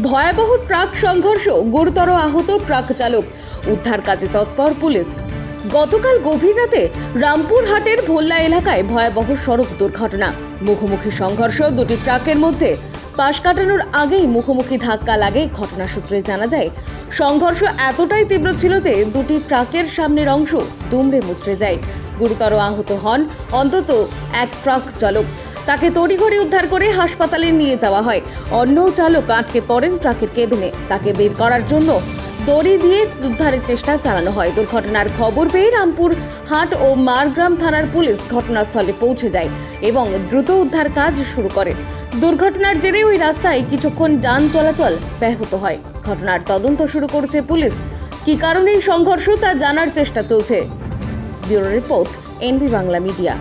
ভয়াবহ ট্রাক সংঘর্ষ, গুরুতর আহত ট্রাক চালক। উদ্ধার কাজে তৎপর পুলিশ। গতকাল গভীর রাতে রামপুরহাটের ভোল্লা এলাকায় ভয়াবহ সড়ক দুর্ঘটনা। মুখোমুখি সংঘর্ষ, দুটি ট্রাকের মধ্যে পাশ কাটানোর আগেই মুখোমুখি ধাক্কা লাগে। ঘটনা সূত্রে জানা যায়, সংঘর্ষ এতটাই তীব্র ছিল যে দুটি ট্রাকের সামনের অংশ দুমড়ে মুচড়ে যায়। গুরুতর আহত হন অন্তত এক ট্রাক চালক। তাকে তড়িঘড়ি উদ্ধার করে হাসপাতালে নিয়ে যাওয়া হয়। অন্য চালক আটকে পড়েন ট্রাকের কেবিনে। তাকে বের করার জন্য দড়ি দিয়ে উদ্ধারের চেষ্টা চালানো হয়। দুর্ঘটনার খবর পেয়ে রামপুর হাট ও মারগ্রাম থানার পুলিশ ঘটনাস্থলে পৌঁছে যায় এবং দ্রুত উদ্ধার কাজ শুরু করে। দুর্ঘটনার জেরে ওই রাস্তায় কিছুক্ষণ যান চলাচল ব্যাহত হয়। ঘটনার তদন্ত শুরু করেছে পুলিশ। কী কারণে সংঘর্ষ তা জানার চেষ্টা চলছে। Bureau report, NB Bangla media.